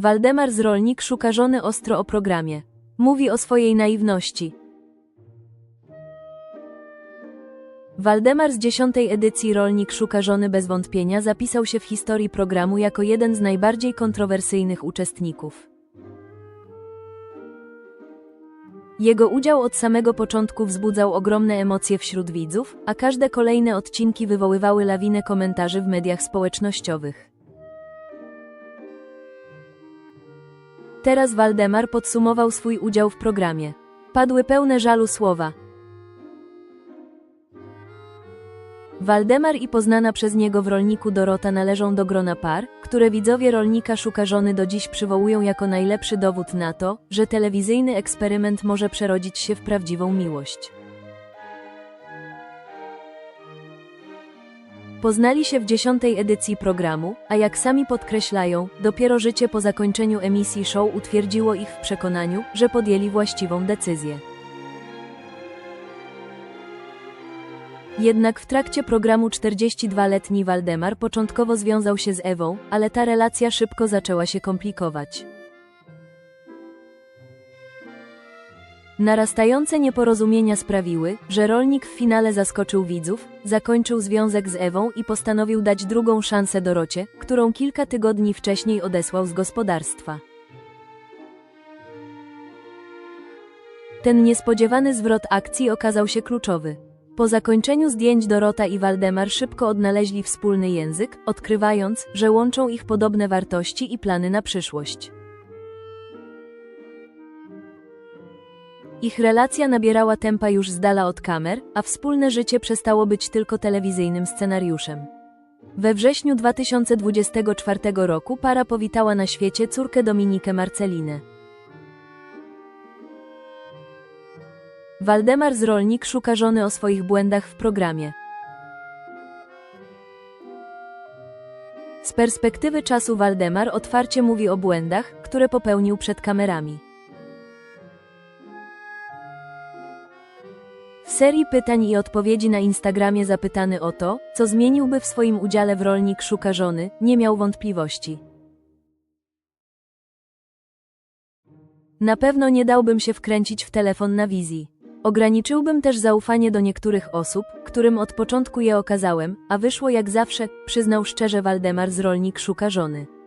Waldemar z Rolnik szuka żony ostro o programie. Mówi o swojej naiwności. Waldemar z dziesiątej edycji Rolnik szuka żony bez wątpienia zapisał się w historii programu jako jeden z najbardziej kontrowersyjnych uczestników. Jego udział od samego początku wzbudzał ogromne emocje wśród widzów, a każde kolejne odcinki wywoływały lawinę komentarzy w mediach społecznościowych. Teraz Waldemar podsumował swój udział w programie. Padły pełne żalu słowa. Waldemar i poznana przez niego w rolniku Dorota należą do grona par, które widzowie rolnika szuka żony do dziś przywołują jako najlepszy dowód na to, że telewizyjny eksperyment może przerodzić się w prawdziwą miłość. Poznali się w dziesiątej edycji programu, a jak sami podkreślają, dopiero życie po zakończeniu emisji show utwierdziło ich w przekonaniu, że podjęli właściwą decyzję. Jednak w trakcie programu 42-letni Waldemar początkowo związał się z Ewą, ale ta relacja szybko zaczęła się komplikować. Narastające nieporozumienia sprawiły, że rolnik w finale zaskoczył widzów, zakończył związek z Ewą i postanowił dać drugą szansę Dorocie, którą kilka tygodni wcześniej odesłał z gospodarstwa. Ten niespodziewany zwrot akcji okazał się kluczowy. Po zakończeniu zdjęć Dorota i Waldemar szybko odnaleźli wspólny język, odkrywając, że łączą ich podobne wartości i plany na przyszłość. Ich relacja nabierała tempa już z dala od kamer, a wspólne życie przestało być tylko telewizyjnym scenariuszem. We wrześniu 2024 roku para powitała na świecie córkę Dominikę Marcelinę. Waldemar z Rolnik szuka żony o swoich błędach w programie. Z perspektywy czasu Waldemar otwarcie mówi o błędach, które popełnił przed kamerami. W serii pytań i odpowiedzi na Instagramie zapytany o to, co zmieniłby w swoim udziale w Rolnik szuka żony, nie miał wątpliwości. Na pewno nie dałbym się wkręcić w telefon na wizji. Ograniczyłbym też zaufanie do niektórych osób, którym od początku je okazałem, a wyszło jak zawsze, przyznał szczerze Waldemar z Rolnik szuka żony.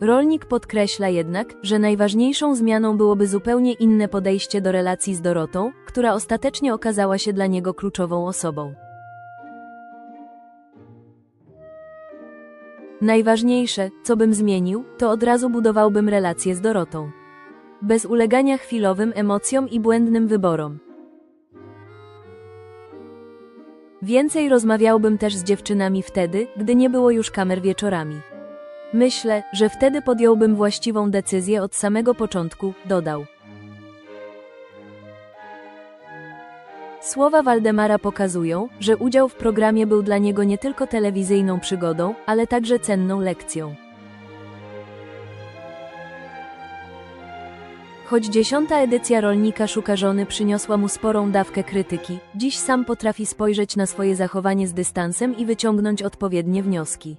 Rolnik podkreśla jednak, że najważniejszą zmianą byłoby zupełnie inne podejście do relacji z Dorotą, która ostatecznie okazała się dla niego kluczową osobą. Najważniejsze, co bym zmienił, to od razu budowałbym relację z Dorotą. Bez ulegania chwilowym emocjom i błędnym wyborom. Więcej rozmawiałbym też z dziewczynami wtedy, gdy nie było już kamer wieczorami. Myślę, że wtedy podjąłbym właściwą decyzję od samego początku, dodał. Słowa Waldemara pokazują, że udział w programie był dla niego nie tylko telewizyjną przygodą, ale także cenną lekcją. Choć dziesiąta edycja Rolnika Szuka Żony przyniosła mu sporą dawkę krytyki, dziś sam potrafi spojrzeć na swoje zachowanie z dystansem i wyciągnąć odpowiednie wnioski.